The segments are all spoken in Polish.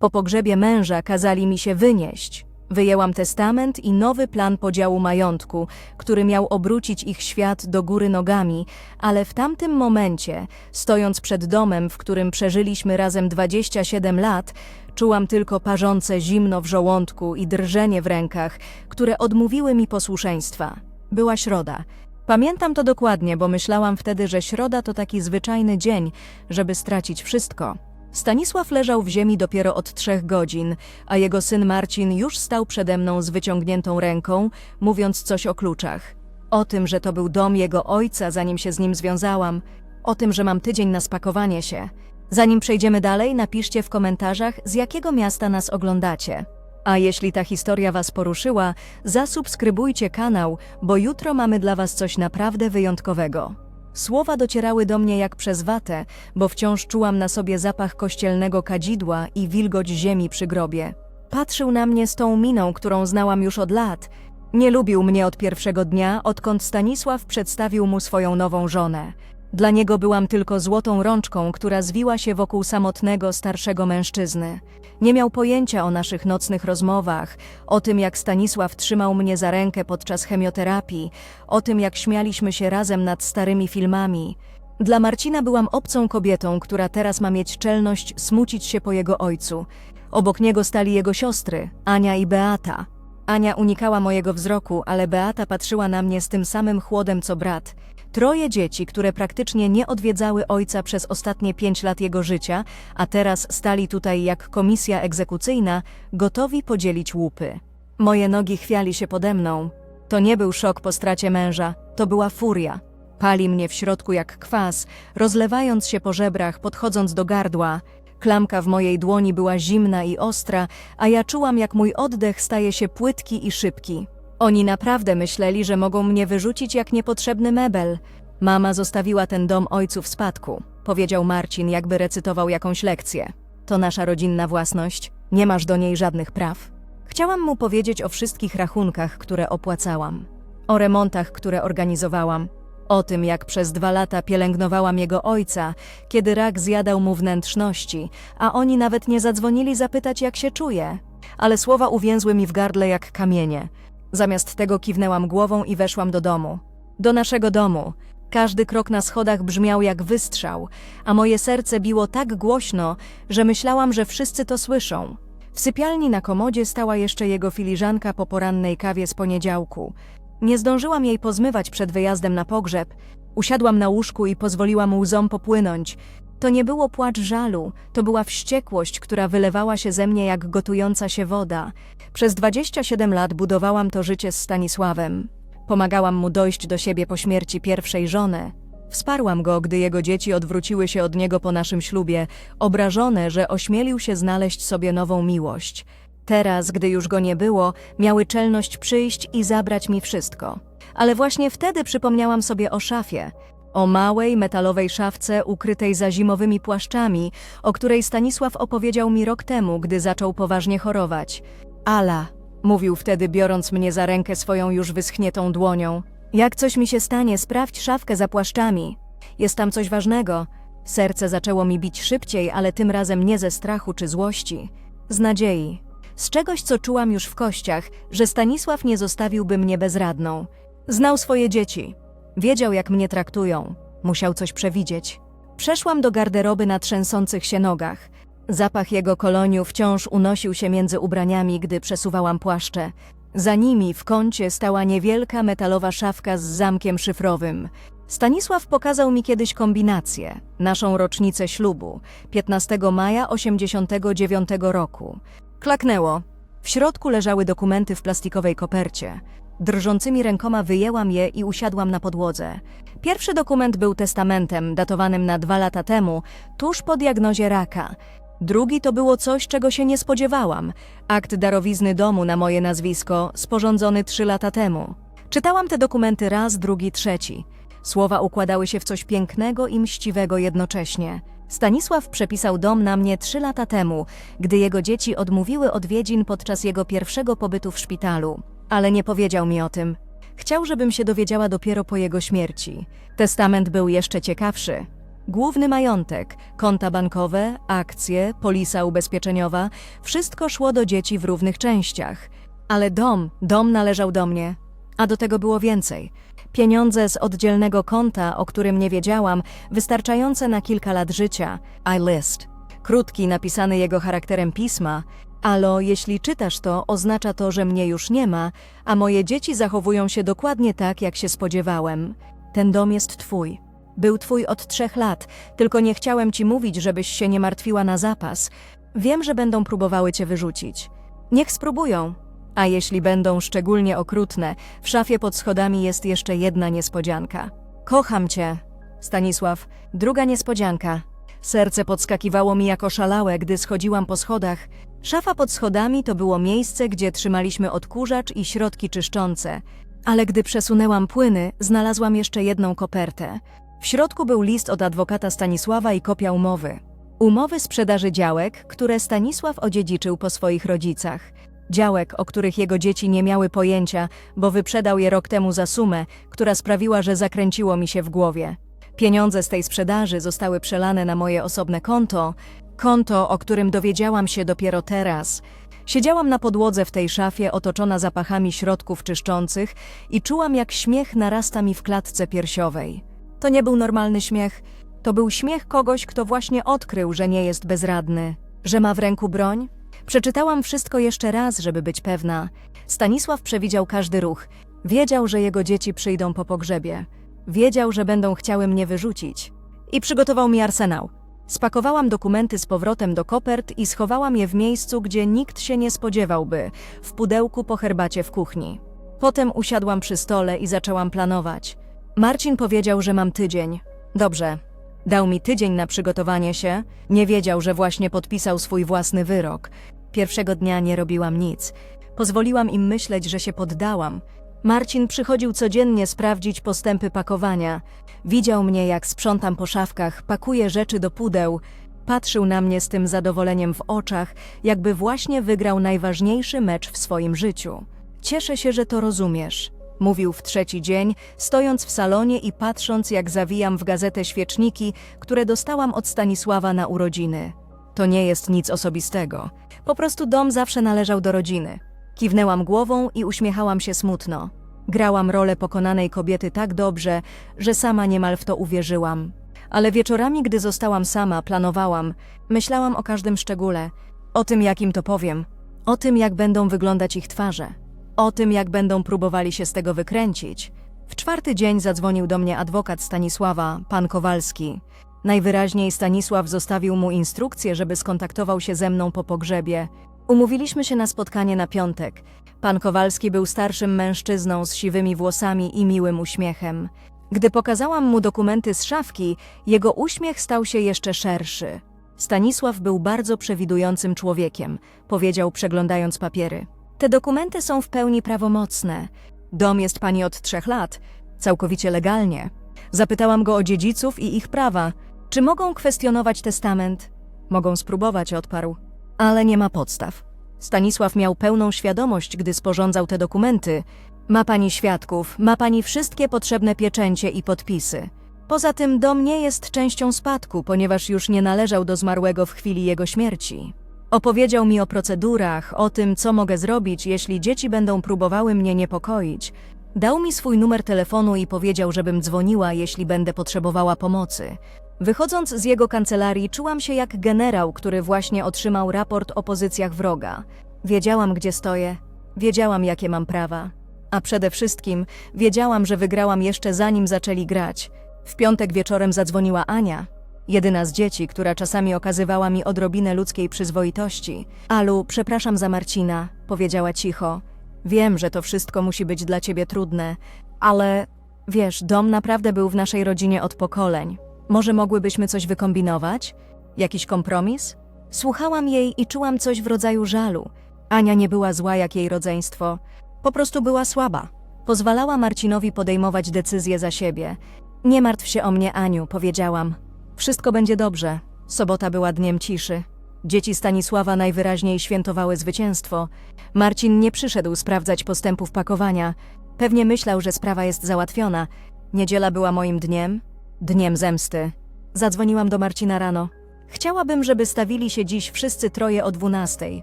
Po pogrzebie męża kazali mi się wynieść. Wyjęłam testament i nowy plan podziału majątku, który miał obrócić ich świat do góry nogami, ale w tamtym momencie, stojąc przed domem, w którym przeżyliśmy razem 27 lat, czułam tylko parzące zimno w żołądku i drżenie w rękach, które odmówiły mi posłuszeństwa. Była środa. Pamiętam to dokładnie, bo myślałam wtedy, że środa to taki zwyczajny dzień, żeby stracić wszystko. Stanisław leżał w ziemi dopiero od trzech godzin, a jego syn Marcin już stał przede mną z wyciągniętą ręką, mówiąc coś o kluczach. O tym, że to był dom jego ojca, zanim się z nim związałam. O tym, że mam tydzień na spakowanie się. Zanim przejdziemy dalej, napiszcie w komentarzach, z jakiego miasta nas oglądacie. A jeśli ta historia Was poruszyła, zasubskrybujcie kanał, bo jutro mamy dla Was coś naprawdę wyjątkowego. Słowa docierały do mnie jak przez watę, bo wciąż czułam na sobie zapach kościelnego kadzidła i wilgoć ziemi przy grobie. Patrzył na mnie z tą miną, którą znałam już od lat. Nie lubił mnie od pierwszego dnia, odkąd Stanisław przedstawił mu swoją nową żonę. Dla niego byłam tylko złotą rączką, która zwiła się wokół samotnego, starszego mężczyzny. Nie miał pojęcia o naszych nocnych rozmowach, o tym, jak Stanisław trzymał mnie za rękę podczas chemioterapii, o tym, jak śmialiśmy się razem nad starymi filmami. Dla Marcina byłam obcą kobietą, która teraz ma mieć czelność smucić się po jego ojcu. Obok niego stali jego siostry, Ania i Beata. Ania unikała mojego wzroku, ale Beata patrzyła na mnie z tym samym chłodem co brat. Troje dzieci, które praktycznie nie odwiedzały ojca przez ostatnie pięć lat jego życia, a teraz stali tutaj jak komisja egzekucyjna, gotowi podzielić łupy. Moje nogi chwiali się pode mną. To nie był szok po stracie męża, to była furia. Pali mnie w środku jak kwas, rozlewając się po żebrach, podchodząc do gardła. Klamka w mojej dłoni była zimna i ostra, a ja czułam, jak mój oddech staje się płytki i szybki. Oni naprawdę myśleli, że mogą mnie wyrzucić jak niepotrzebny mebel. Mama zostawiła ten dom ojcu w spadku, powiedział Marcin, jakby recytował jakąś lekcję. To nasza rodzinna własność, nie masz do niej żadnych praw. Chciałam mu powiedzieć o wszystkich rachunkach, które opłacałam, o remontach, które organizowałam, o tym, jak przez dwa lata pielęgnowałam jego ojca, kiedy rak zjadał mu wnętrzności, a oni nawet nie zadzwonili zapytać, jak się czuje. Ale słowa uwięzły mi w gardle jak kamienie. Zamiast tego kiwnęłam głową i weszłam do domu. Do naszego domu. Każdy krok na schodach brzmiał jak wystrzał, a moje serce biło tak głośno, że myślałam, że wszyscy to słyszą. W sypialni na komodzie stała jeszcze jego filiżanka po porannej kawie z poniedziałku. Nie zdążyłam jej pozmywać przed wyjazdem na pogrzeb. Usiadłam na łóżku i pozwoliłam łzom popłynąć. To nie było płacz żalu, to była wściekłość, która wylewała się ze mnie jak gotująca się woda. Przez 27 lat budowałam to życie z Stanisławem. Pomagałam mu dojść do siebie po śmierci pierwszej żony. Wsparłam go, gdy jego dzieci odwróciły się od niego po naszym ślubie, obrażone, że ośmielił się znaleźć sobie nową miłość. Teraz, gdy już go nie było, miały czelność przyjść i zabrać mi wszystko. Ale właśnie wtedy przypomniałam sobie o szafie. O małej, metalowej szafce ukrytej za zimowymi płaszczami, o której Stanisław opowiedział mi rok temu, gdy zaczął poważnie chorować. Ala, mówił wtedy, biorąc mnie za rękę swoją już wyschniętą dłonią. Jak coś mi się stanie, sprawdź szafkę za płaszczami. Jest tam coś ważnego. Serce zaczęło mi bić szybciej, ale tym razem nie ze strachu czy złości. Z nadziei. Z czegoś, co czułam już w kościach, że Stanisław nie zostawiłby mnie bezradną. Znał swoje dzieci. Wiedział, jak mnie traktują. Musiał coś przewidzieć. Przeszłam do garderoby na trzęsących się nogach. Zapach jego koloniu wciąż unosił się między ubraniami, gdy przesuwałam płaszcze. Za nimi w kącie stała niewielka metalowa szafka z zamkiem szyfrowym. Stanisław pokazał mi kiedyś kombinację, naszą rocznicę ślubu, 15 maja 89 roku. Klaknęło. W środku leżały dokumenty w plastikowej kopercie. Drżącymi rękoma wyjęłam je i usiadłam na podłodze. Pierwszy dokument był testamentem, datowanym na dwa lata temu, tuż po diagnozie raka. Drugi to było coś, czego się nie spodziewałam. Akt darowizny domu na moje nazwisko, sporządzony trzy lata temu. Czytałam te dokumenty raz, drugi, trzeci. Słowa układały się w coś pięknego i mściwego jednocześnie. Stanisław przepisał dom na mnie trzy lata temu, gdy jego dzieci odmówiły odwiedzin podczas jego pierwszego pobytu w szpitalu. Ale nie powiedział mi o tym. Chciał, żebym się dowiedziała dopiero po jego śmierci. Testament był jeszcze ciekawszy. Główny majątek, konta bankowe, akcje, polisa ubezpieczeniowa wszystko szło do dzieci w równych częściach. Ale dom, dom należał do mnie. A do tego było więcej. Pieniądze z oddzielnego konta, o którym nie wiedziałam, wystarczające na kilka lat życia. I list. Krótki, napisany jego charakterem pisma. Alo, jeśli czytasz to, oznacza to, że mnie już nie ma, a moje dzieci zachowują się dokładnie tak, jak się spodziewałem. Ten dom jest twój. Był twój od trzech lat, tylko nie chciałem ci mówić, żebyś się nie martwiła na zapas. Wiem, że będą próbowały cię wyrzucić. Niech spróbują. A jeśli będą szczególnie okrutne, w szafie pod schodami jest jeszcze jedna niespodzianka. Kocham cię. Stanisław, druga niespodzianka. Serce podskakiwało mi jako szalałe, gdy schodziłam po schodach. Szafa pod schodami to było miejsce, gdzie trzymaliśmy odkurzacz i środki czyszczące. Ale gdy przesunęłam płyny, znalazłam jeszcze jedną kopertę. W środku był list od adwokata Stanisława i kopia umowy. Umowy sprzedaży działek, które Stanisław odziedziczył po swoich rodzicach. Działek, o których jego dzieci nie miały pojęcia, bo wyprzedał je rok temu za sumę, która sprawiła, że zakręciło mi się w głowie. Pieniądze z tej sprzedaży zostały przelane na moje osobne konto, konto, o którym dowiedziałam się dopiero teraz. Siedziałam na podłodze w tej szafie, otoczona zapachami środków czyszczących i czułam, jak śmiech narasta mi w klatce piersiowej. To nie był normalny śmiech, to był śmiech kogoś, kto właśnie odkrył, że nie jest bezradny, że ma w ręku broń. Przeczytałam wszystko jeszcze raz, żeby być pewna. Stanisław przewidział każdy ruch. Wiedział, że jego dzieci przyjdą po pogrzebie. Wiedział, że będą chciały mnie wyrzucić. I przygotował mi arsenał. Spakowałam dokumenty z powrotem do kopert i schowałam je w miejscu, gdzie nikt się nie spodziewałby w pudełku po herbacie w kuchni. Potem usiadłam przy stole i zaczęłam planować. Marcin powiedział, że mam tydzień. Dobrze. Dał mi tydzień na przygotowanie się. Nie wiedział, że właśnie podpisał swój własny wyrok. Pierwszego dnia nie robiłam nic. Pozwoliłam im myśleć, że się poddałam. Marcin przychodził codziennie sprawdzić postępy pakowania. Widział mnie, jak sprzątam po szafkach, pakuję rzeczy do pudeł. Patrzył na mnie z tym zadowoleniem w oczach, jakby właśnie wygrał najważniejszy mecz w swoim życiu. Cieszę się, że to rozumiesz. Mówił w trzeci dzień, stojąc w salonie i patrząc, jak zawijam w gazetę świeczniki, które dostałam od Stanisława na urodziny. To nie jest nic osobistego. Po prostu dom zawsze należał do rodziny. Kiwnęłam głową i uśmiechałam się smutno. Grałam rolę pokonanej kobiety tak dobrze, że sama niemal w to uwierzyłam. Ale wieczorami, gdy zostałam sama, planowałam, myślałam o każdym szczególe, o tym, jakim to powiem, o tym, jak będą wyglądać ich twarze, o tym, jak będą próbowali się z tego wykręcić. W czwarty dzień zadzwonił do mnie adwokat Stanisława, pan Kowalski. Najwyraźniej Stanisław zostawił mu instrukcję, żeby skontaktował się ze mną po pogrzebie. Umówiliśmy się na spotkanie na piątek. Pan Kowalski był starszym mężczyzną z siwymi włosami i miłym uśmiechem. Gdy pokazałam mu dokumenty z szafki, jego uśmiech stał się jeszcze szerszy. Stanisław był bardzo przewidującym człowiekiem, powiedział przeglądając papiery. Te dokumenty są w pełni prawomocne. Dom jest pani od trzech lat, całkowicie legalnie. Zapytałam go o dziedziców i ich prawa. Czy mogą kwestionować testament? Mogą spróbować, odparł. Ale nie ma podstaw. Stanisław miał pełną świadomość, gdy sporządzał te dokumenty. Ma pani świadków, ma pani wszystkie potrzebne pieczęcie i podpisy. Poza tym dom nie jest częścią spadku, ponieważ już nie należał do zmarłego w chwili jego śmierci. Opowiedział mi o procedurach, o tym, co mogę zrobić, jeśli dzieci będą próbowały mnie niepokoić. Dał mi swój numer telefonu i powiedział, żebym dzwoniła, jeśli będę potrzebowała pomocy. Wychodząc z jego kancelarii, czułam się jak generał, który właśnie otrzymał raport o pozycjach wroga. Wiedziałam, gdzie stoję, wiedziałam, jakie mam prawa. A przede wszystkim wiedziałam, że wygrałam jeszcze zanim zaczęli grać. W piątek wieczorem zadzwoniła Ania, jedyna z dzieci, która czasami okazywała mi odrobinę ludzkiej przyzwoitości. Alu, przepraszam za Marcina, powiedziała cicho. Wiem, że to wszystko musi być dla ciebie trudne, ale wiesz, dom naprawdę był w naszej rodzinie od pokoleń. Może mogłybyśmy coś wykombinować? Jakiś kompromis? Słuchałam jej i czułam coś w rodzaju żalu. Ania nie była zła jak jej rodzeństwo, po prostu była słaba. Pozwalała Marcinowi podejmować decyzje za siebie. Nie martw się o mnie, Aniu, powiedziałam. Wszystko będzie dobrze. Sobota była dniem ciszy. Dzieci Stanisława najwyraźniej świętowały zwycięstwo. Marcin nie przyszedł sprawdzać postępów pakowania. Pewnie myślał, że sprawa jest załatwiona. Niedziela była moim dniem, dniem zemsty. Zadzwoniłam do Marcina rano. Chciałabym, żeby stawili się dziś wszyscy troje o dwunastej,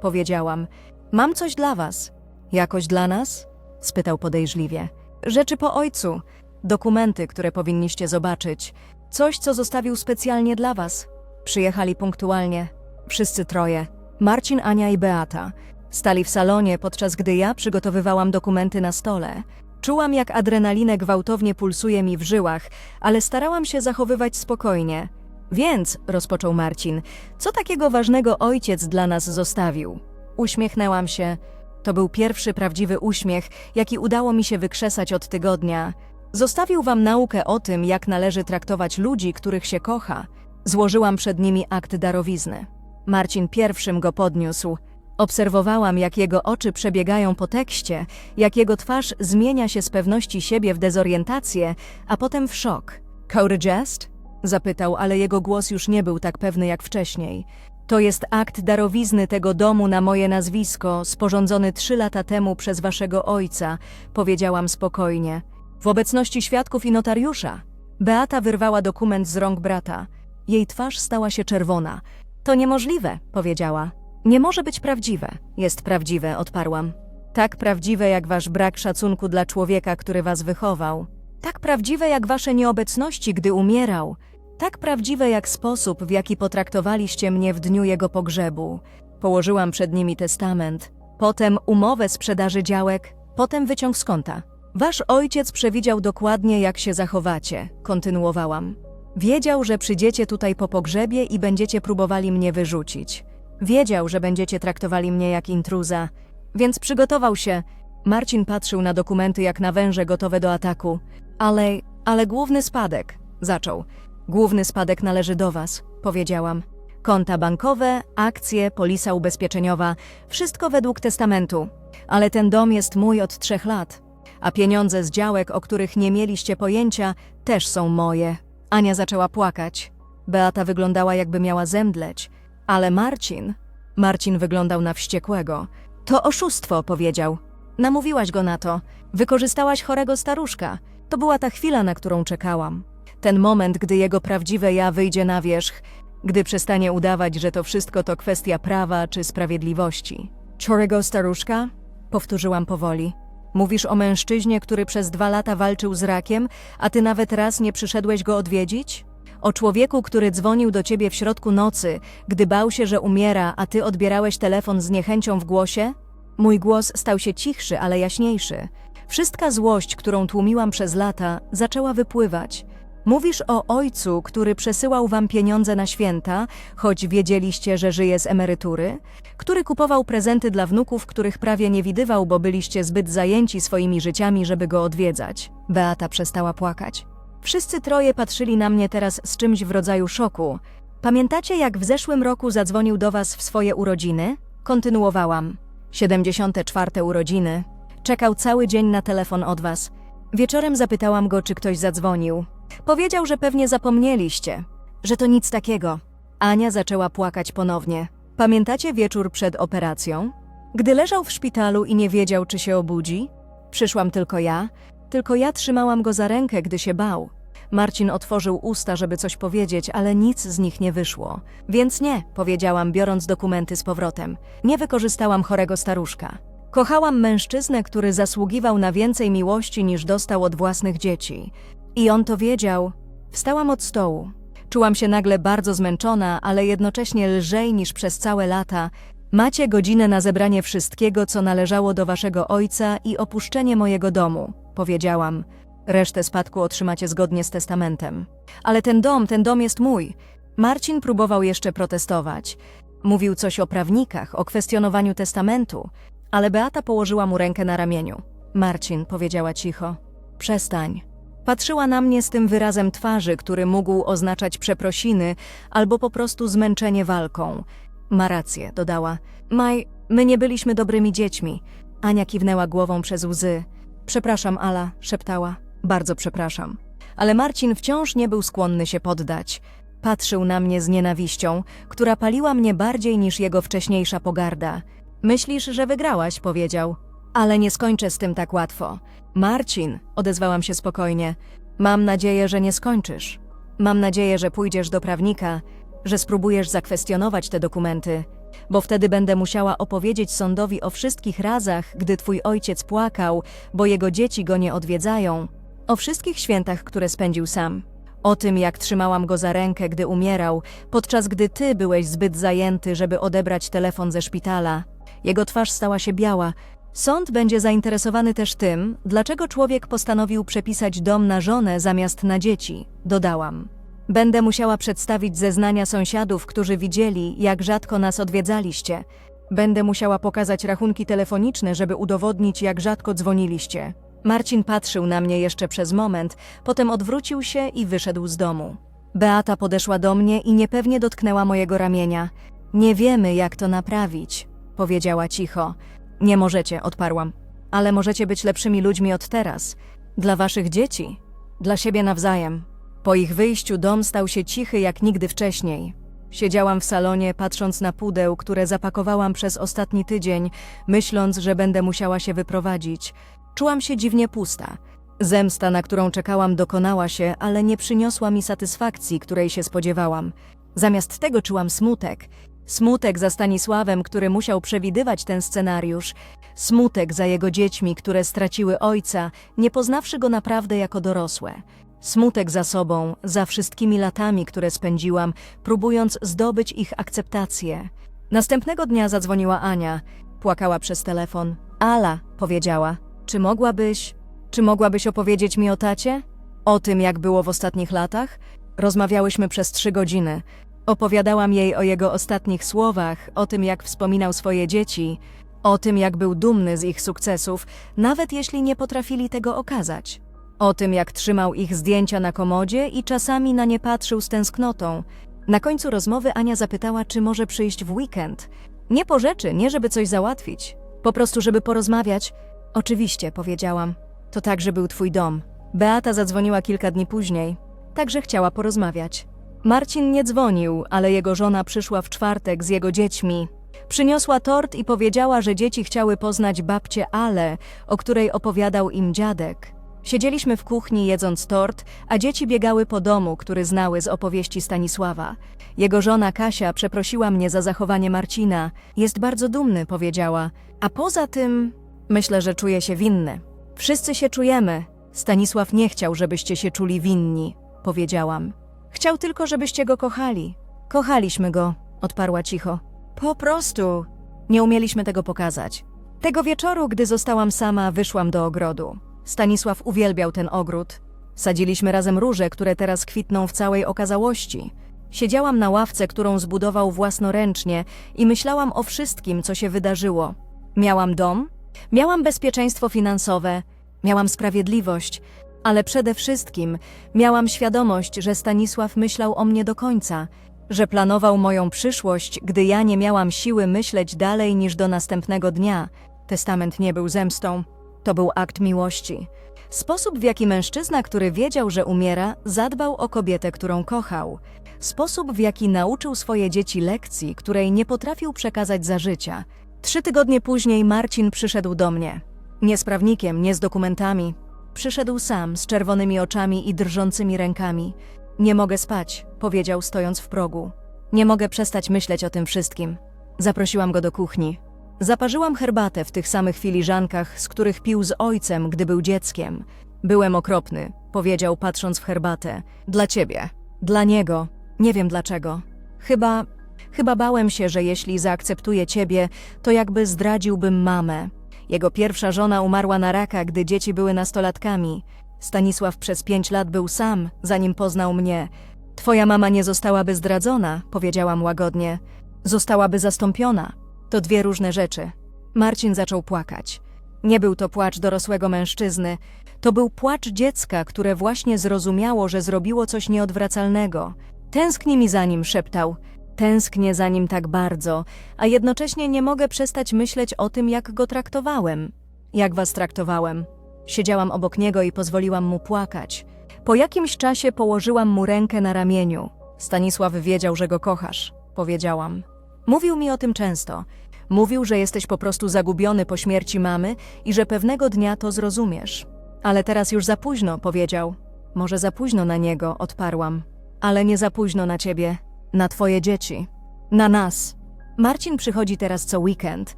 powiedziałam. Mam coś dla was. Jakoś dla nas? spytał podejrzliwie. Rzeczy po ojcu. Dokumenty, które powinniście zobaczyć. Coś, co zostawił specjalnie dla was. Przyjechali punktualnie. Wszyscy troje. Marcin, Ania i Beata. Stali w salonie, podczas gdy ja przygotowywałam dokumenty na stole. Czułam, jak adrenalinę gwałtownie pulsuje mi w żyłach, ale starałam się zachowywać spokojnie. Więc, rozpoczął Marcin, co takiego ważnego ojciec dla nas zostawił? Uśmiechnęłam się. To był pierwszy prawdziwy uśmiech, jaki udało mi się wykrzesać od tygodnia. Zostawił wam naukę o tym, jak należy traktować ludzi, których się kocha. Złożyłam przed nimi akt darowizny. Marcin pierwszym go podniósł. Obserwowałam, jak jego oczy przebiegają po tekście, jak jego twarz zmienia się z pewności siebie w dezorientację, a potem w szok. Code jest? Zapytał, ale jego głos już nie był tak pewny jak wcześniej. To jest akt darowizny tego domu na moje nazwisko, sporządzony trzy lata temu przez waszego ojca, powiedziałam spokojnie. W obecności świadków i notariusza. Beata wyrwała dokument z rąk brata. Jej twarz stała się czerwona. To niemożliwe, powiedziała. Nie może być prawdziwe. Jest prawdziwe, odparłam. Tak prawdziwe jak wasz brak szacunku dla człowieka, który was wychował. Tak prawdziwe jak wasze nieobecności, gdy umierał. Tak prawdziwe jak sposób, w jaki potraktowaliście mnie w dniu jego pogrzebu. Położyłam przed nimi testament, potem umowę sprzedaży działek, potem wyciąg z konta. Wasz ojciec przewidział dokładnie, jak się zachowacie, kontynuowałam. Wiedział, że przyjdziecie tutaj po pogrzebie i będziecie próbowali mnie wyrzucić. Wiedział, że będziecie traktowali mnie jak intruza, więc przygotował się. Marcin patrzył na dokumenty jak na węże gotowe do ataku. Ale, ale główny spadek, zaczął. Główny spadek należy do was, powiedziałam. Konta bankowe, akcje, polisa ubezpieczeniowa, wszystko według testamentu. Ale ten dom jest mój od trzech lat. A pieniądze z działek, o których nie mieliście pojęcia, też są moje. Ania zaczęła płakać. Beata wyglądała jakby miała zemdleć. Ale Marcin... Marcin wyglądał na wściekłego. To oszustwo, powiedział. Namówiłaś go na to. Wykorzystałaś chorego staruszka. To była ta chwila, na którą czekałam. Ten moment, gdy jego prawdziwe ja wyjdzie na wierzch, gdy przestanie udawać, że to wszystko to kwestia prawa czy sprawiedliwości. Chorego staruszka? Powtórzyłam powoli. Mówisz o mężczyźnie, który przez dwa lata walczył z rakiem, a ty nawet raz nie przyszedłeś go odwiedzić? O człowieku, który dzwonił do ciebie w środku nocy, gdy bał się, że umiera, a ty odbierałeś telefon z niechęcią w głosie? Mój głos stał się cichszy, ale jaśniejszy. Wszystka złość, którą tłumiłam przez lata, zaczęła wypływać. Mówisz o ojcu, który przesyłał wam pieniądze na święta, choć wiedzieliście, że żyje z emerytury? Który kupował prezenty dla wnuków, których prawie nie widywał, bo byliście zbyt zajęci swoimi życiami, żeby go odwiedzać? Beata przestała płakać. Wszyscy troje patrzyli na mnie teraz z czymś w rodzaju szoku. Pamiętacie, jak w zeszłym roku zadzwonił do was w swoje urodziny? Kontynuowałam. 74 urodziny. Czekał cały dzień na telefon od was. Wieczorem zapytałam go, czy ktoś zadzwonił. Powiedział, że pewnie zapomnieliście, że to nic takiego. Ania zaczęła płakać ponownie. Pamiętacie wieczór przed operacją? Gdy leżał w szpitalu i nie wiedział, czy się obudzi? Przyszłam tylko ja, tylko ja trzymałam go za rękę, gdy się bał. Marcin otworzył usta, żeby coś powiedzieć, ale nic z nich nie wyszło. Więc nie, powiedziałam, biorąc dokumenty z powrotem. Nie wykorzystałam chorego staruszka. Kochałam mężczyznę, który zasługiwał na więcej miłości niż dostał od własnych dzieci. I on to wiedział. Wstałam od stołu. Czułam się nagle bardzo zmęczona, ale jednocześnie lżej niż przez całe lata. Macie godzinę na zebranie wszystkiego, co należało do waszego ojca i opuszczenie mojego domu, powiedziałam. Resztę spadku otrzymacie zgodnie z testamentem. Ale ten dom, ten dom jest mój. Marcin próbował jeszcze protestować. Mówił coś o prawnikach, o kwestionowaniu testamentu, ale Beata położyła mu rękę na ramieniu. Marcin, powiedziała cicho, przestań. Patrzyła na mnie z tym wyrazem twarzy, który mógł oznaczać przeprosiny albo po prostu zmęczenie walką. Ma rację, dodała. Maj, my nie byliśmy dobrymi dziećmi. Ania kiwnęła głową przez łzy. Przepraszam, Ala, szeptała. Bardzo przepraszam. Ale Marcin wciąż nie był skłonny się poddać. Patrzył na mnie z nienawiścią, która paliła mnie bardziej niż jego wcześniejsza pogarda. Myślisz, że wygrałaś, powiedział. Ale nie skończę z tym tak łatwo. Marcin, odezwałam się spokojnie, mam nadzieję, że nie skończysz. Mam nadzieję, że pójdziesz do prawnika, że spróbujesz zakwestionować te dokumenty, bo wtedy będę musiała opowiedzieć sądowi o wszystkich razach, gdy twój ojciec płakał, bo jego dzieci go nie odwiedzają, o wszystkich świętach, które spędził sam, o tym, jak trzymałam go za rękę, gdy umierał, podczas gdy ty byłeś zbyt zajęty, żeby odebrać telefon ze szpitala. Jego twarz stała się biała. Sąd będzie zainteresowany też tym, dlaczego człowiek postanowił przepisać dom na żonę zamiast na dzieci, dodałam. Będę musiała przedstawić zeznania sąsiadów, którzy widzieli, jak rzadko nas odwiedzaliście. Będę musiała pokazać rachunki telefoniczne, żeby udowodnić, jak rzadko dzwoniliście. Marcin patrzył na mnie jeszcze przez moment, potem odwrócił się i wyszedł z domu. Beata podeszła do mnie i niepewnie dotknęła mojego ramienia. Nie wiemy, jak to naprawić, powiedziała cicho. Nie możecie, odparłam. Ale możecie być lepszymi ludźmi od teraz. Dla waszych dzieci. Dla siebie nawzajem. Po ich wyjściu dom stał się cichy jak nigdy wcześniej. Siedziałam w salonie, patrząc na pudeł, które zapakowałam przez ostatni tydzień, myśląc, że będę musiała się wyprowadzić. Czułam się dziwnie pusta. Zemsta, na którą czekałam, dokonała się, ale nie przyniosła mi satysfakcji, której się spodziewałam. Zamiast tego czułam smutek. Smutek za Stanisławem, który musiał przewidywać ten scenariusz. Smutek za jego dziećmi, które straciły ojca, nie poznawszy go naprawdę jako dorosłe. Smutek za sobą, za wszystkimi latami, które spędziłam, próbując zdobyć ich akceptację. Następnego dnia zadzwoniła Ania. Płakała przez telefon. Ala, powiedziała, czy mogłabyś, czy mogłabyś opowiedzieć mi o tacie? O tym, jak było w ostatnich latach? Rozmawiałyśmy przez trzy godziny. Opowiadałam jej o jego ostatnich słowach, o tym, jak wspominał swoje dzieci, o tym, jak był dumny z ich sukcesów, nawet jeśli nie potrafili tego okazać. O tym, jak trzymał ich zdjęcia na komodzie i czasami na nie patrzył z tęsknotą. Na końcu rozmowy Ania zapytała, czy może przyjść w weekend. Nie po rzeczy, nie żeby coś załatwić. Po prostu, żeby porozmawiać. Oczywiście, powiedziałam. To także był twój dom. Beata zadzwoniła kilka dni później. Także chciała porozmawiać. Marcin nie dzwonił, ale jego żona przyszła w czwartek z jego dziećmi. Przyniosła tort i powiedziała, że dzieci chciały poznać babcię Ale, o której opowiadał im dziadek. Siedzieliśmy w kuchni jedząc tort, a dzieci biegały po domu, który znały z opowieści Stanisława. Jego żona Kasia przeprosiła mnie za zachowanie Marcina. Jest bardzo dumny, powiedziała. A poza tym, myślę, że czuje się winny. Wszyscy się czujemy. Stanisław nie chciał, żebyście się czuli winni, powiedziałam. Chciał tylko, żebyście go kochali. Kochaliśmy go, odparła cicho. Po prostu. Nie umieliśmy tego pokazać. Tego wieczoru, gdy zostałam sama, wyszłam do ogrodu. Stanisław uwielbiał ten ogród. Sadziliśmy razem róże, które teraz kwitną w całej okazałości. Siedziałam na ławce, którą zbudował własnoręcznie i myślałam o wszystkim, co się wydarzyło. Miałam dom, miałam bezpieczeństwo finansowe, miałam sprawiedliwość, ale przede wszystkim miałam świadomość, że Stanisław myślał o mnie do końca, że planował moją przyszłość, gdy ja nie miałam siły myśleć dalej niż do następnego dnia. Testament nie był zemstą, to był akt miłości. Sposób, w jaki mężczyzna, który wiedział, że umiera, zadbał o kobietę, którą kochał. Sposób, w jaki nauczył swoje dzieci lekcji, której nie potrafił przekazać za życia. Trzy tygodnie później Marcin przyszedł do mnie. Nie z prawnikiem, nie z dokumentami. Przyszedł sam, z czerwonymi oczami i drżącymi rękami. Nie mogę spać, powiedział, stojąc w progu. Nie mogę przestać myśleć o tym wszystkim. Zaprosiłam go do kuchni. Zaparzyłam herbatę w tych samych filiżankach, z których pił z ojcem, gdy był dzieckiem. Byłem okropny, powiedział, patrząc w herbatę. Dla ciebie. Dla niego. Nie wiem dlaczego. Chyba. Chyba bałem się, że jeśli zaakceptuję ciebie, to jakby zdradziłbym mamę. Jego pierwsza żona umarła na raka, gdy dzieci były nastolatkami. Stanisław przez pięć lat był sam, zanim poznał mnie. Twoja mama nie zostałaby zdradzona, powiedziałam łagodnie. Zostałaby zastąpiona. To dwie różne rzeczy. Marcin zaczął płakać. Nie był to płacz dorosłego mężczyzny, to był płacz dziecka, które właśnie zrozumiało, że zrobiło coś nieodwracalnego. Tęskni mi za nim, szeptał. Tęsknię za nim tak bardzo, a jednocześnie nie mogę przestać myśleć o tym, jak go traktowałem. Jak was traktowałem? Siedziałam obok niego i pozwoliłam mu płakać. Po jakimś czasie położyłam mu rękę na ramieniu. Stanisław wiedział, że go kochasz, powiedziałam. Mówił mi o tym często. Mówił, że jesteś po prostu zagubiony po śmierci mamy i że pewnego dnia to zrozumiesz. Ale teraz już za późno, powiedział. Może za późno na niego, odparłam. Ale nie za późno na ciebie, na twoje dzieci, na nas. Marcin przychodzi teraz co weekend,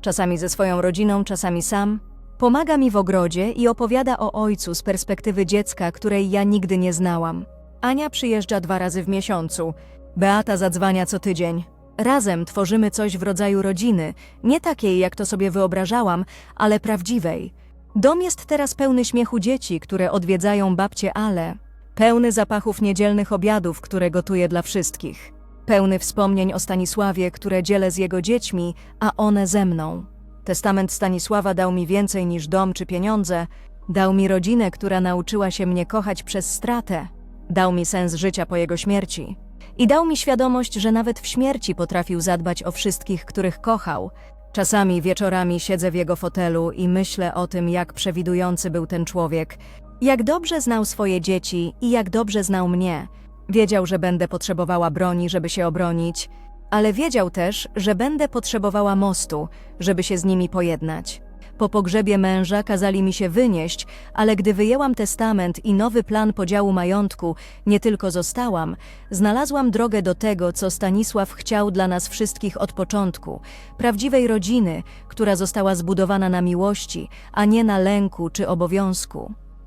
czasami ze swoją rodziną, czasami sam. Pomaga mi w ogrodzie i opowiada o ojcu z perspektywy dziecka, której ja nigdy nie znałam. Ania przyjeżdża dwa razy w miesiącu. Beata zadzwania co tydzień. Razem tworzymy coś w rodzaju rodziny, nie takiej, jak to sobie wyobrażałam, ale prawdziwej. Dom jest teraz pełny śmiechu dzieci, które odwiedzają babcię Ale, pełny zapachów niedzielnych obiadów, które gotuje dla wszystkich, pełny wspomnień o Stanisławie, które dzielę z jego dziećmi, a one ze mną. Testament Stanisława dał mi więcej niż dom czy pieniądze, dał mi rodzinę, która nauczyła się mnie kochać przez stratę, dał mi sens życia po jego śmierci. I dał mi świadomość, że nawet w śmierci potrafił zadbać o wszystkich, których kochał. Czasami wieczorami siedzę w jego fotelu i myślę o tym, jak przewidujący był ten człowiek, jak dobrze znał swoje dzieci i jak dobrze znał mnie. Wiedział, że będę potrzebowała broni, żeby się obronić, ale wiedział też, że będę potrzebowała mostu, żeby się z nimi pojednać. Po pogrzebie męża kazali mi się wynieść, ale gdy wyjęłam testament i nowy plan podziału majątku, nie tylko zostałam, znalazłam drogę do tego, co Stanisław chciał dla nas wszystkich od początku prawdziwej rodziny, która została zbudowana na miłości, a nie na lęku czy obowiązku.